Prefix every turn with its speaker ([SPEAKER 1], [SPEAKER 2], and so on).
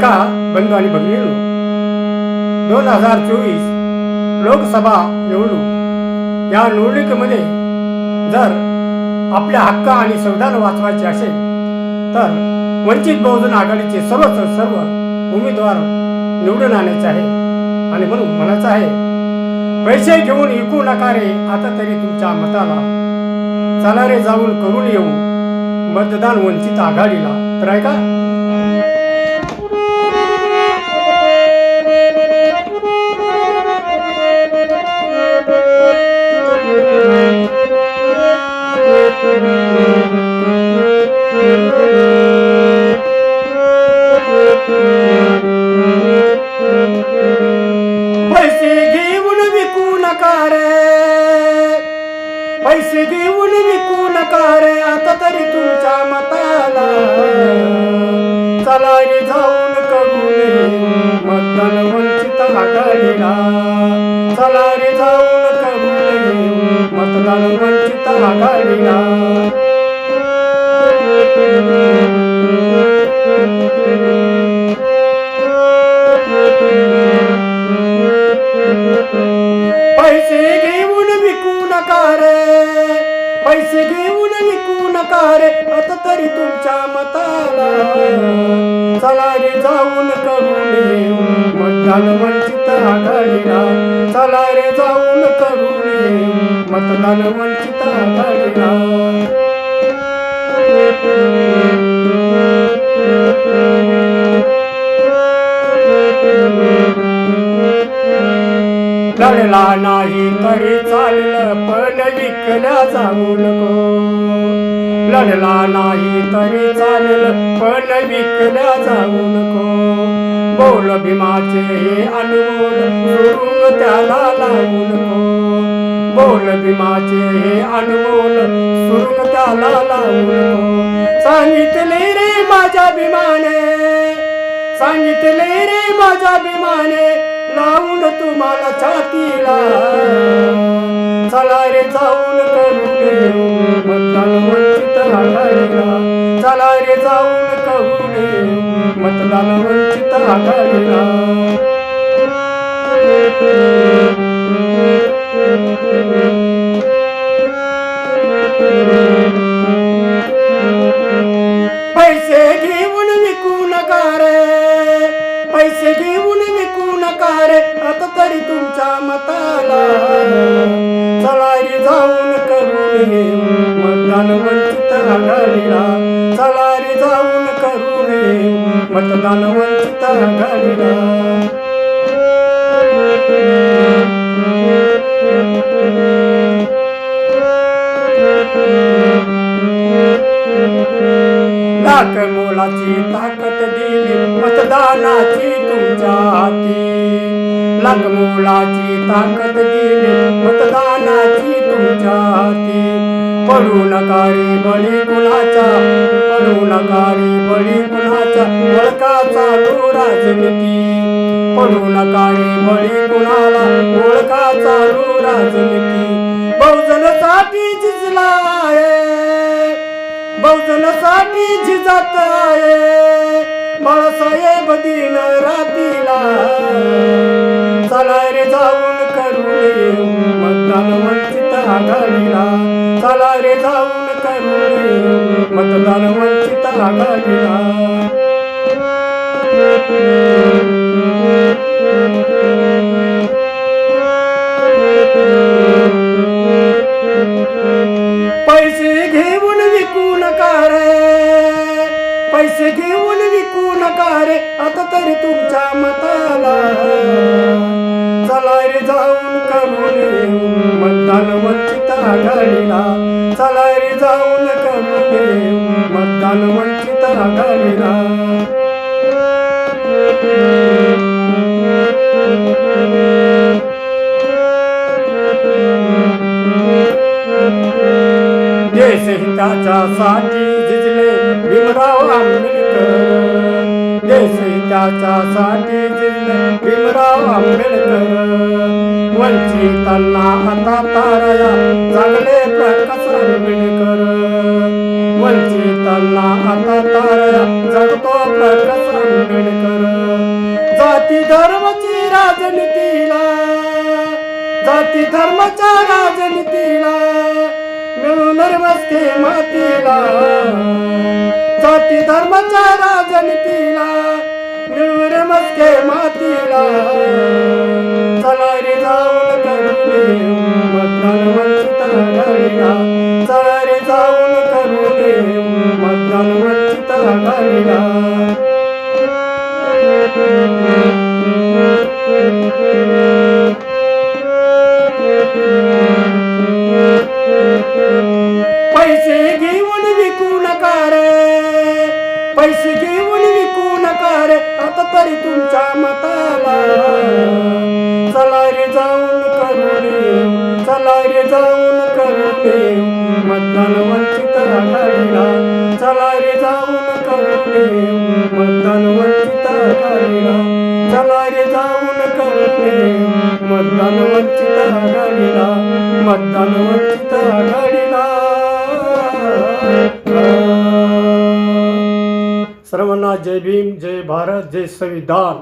[SPEAKER 1] ऐका बंधू आणि भगिनींनो दोन हजार चोवीस लोकसभा निवडणूक. या निवडणुकीमध्ये जर आपल्या हक्क आणि संविधान वाचवायचे असेल तर वंचित बहुजन आघाडीचे सर्वच सर्व उमेदवार निवडून आणायचे आहे. आणि म्हणून म्हणायचं आहे पैसे घेऊन विकू नका रे आता तरी तुमच्या मताला. चला रे जाऊन करून येऊ मतदान वंचित आघाडीला. तर ऐका चला रे जाऊन करून येऊ मतदान वंचित आघाडीला पैसे घेऊन विकू नका रे। पैसे घेऊन विकू नका रे। आता तरी तुमच्या मताला। चला रे जाऊन करून घेऊ मतदान वंचित आघाडीला. चला रे जाऊन करून येऊ मतदान वंचित आघाडीला. लढला नाही तरी चाललं पण विकल्या जाऊ नको. लढला नाही तरी चाललं पण विकल्या जाऊ नको. बोल भीमाचे हे अनमोल सुरुंग त्याला लावू बोल भीमाचे हे सुरुंग त्याला लावू सांगितले रे माझ्या भीमाने सांगितले रे माझ्या भीमाने लावून तुम्हाला छातीला. चला रे जाऊन करून येऊ मतदान वंचित आघाडीला चला रे जाऊन मतदान वंचित आघाडीला. पैसे घेऊन विकू नका रे. पैसे घेऊन विकू नका रे. आता तरी तुमच्या मताला मतदान लाख मोलाची ताकद दिली मतदानाची तुमच्या हाती. लाख मोलाची ताकद दिली मतदानाची तुमच्या हाती. पडू नका रे बळी कुणाचा पडू नका रे बळी ओळखाचा लो राजनीती पडू नका बळी कुणाला. ओळखाचा लो राजनीती बहुजनसाठी झिजला आहे बहुजनासाठी झिजत आहे बाळासाहेब दिन रातीला. चला रे जाऊन करू मतदान वंचित आघाडीला. चला रे जाऊन करू मतदान वंचित आघाडीला. पैसे घेऊन विकू नका रे. पैसे घेऊन विकू नका रे. आता तरी तुमच्या मताला. चला रे जाऊन करून मतदान वंचित आघाडीला. चला देशहिताच्यासाठी झिजले भीमराव आंबेडकर देशहिताच्यासाठी झिजले भीमराव आंबेडकर वंचितांना आता तारया चांगले प्रकाश आंबेडकर वंचितांना आता तारया जगतो प्रकाश आंबेडकर जाती धर्माची राजनीतीला. जाती धर्माच्या राजनीतीला. मिळून बसते मातीला. जाती धर्माच्या राजनीतीला मिळून बसते मातीला. जाऊन करते. मतदान वंचित आघाडीला. चला रे जाऊन करते. मतदान वंचित आघाडीला. चला रे जाऊन करते. मतदान वंचित आघाडीला. मतदान वंचित आघाडीला. सर्वांना जय भीम जय भारत जय संविधान.